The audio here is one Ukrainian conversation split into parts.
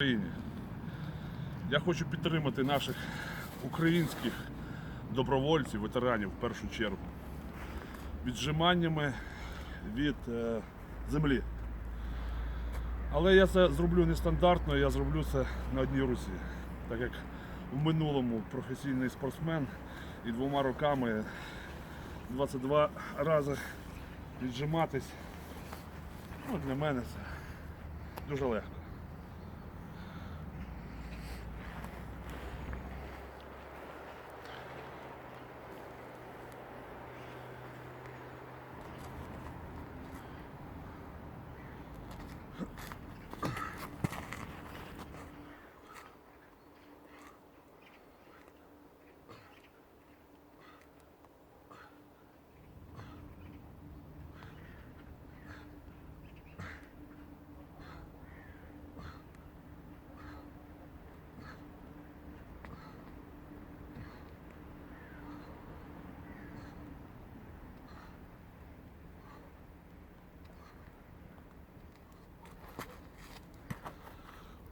Україні. Я хочу підтримати наших українських добровольців, ветеранів в першу чергу. Віджиманнями від е, землі. Але я це зроблю нестандартно, я зроблю це на одній руці. Так як в минулому професійний спортсмен і двома руками 22 рази віджиматись. Ну, для мене це дуже легко.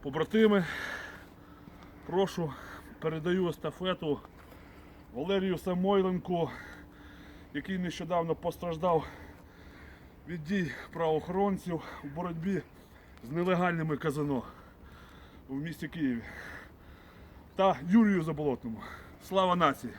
Побратими, прошу, передаю естафету Валерію Самойленку, який нещодавно постраждав від дій правоохоронців у боротьбі з нелегальними казино в місті Києві та Юрію Заболотному. Слава нації!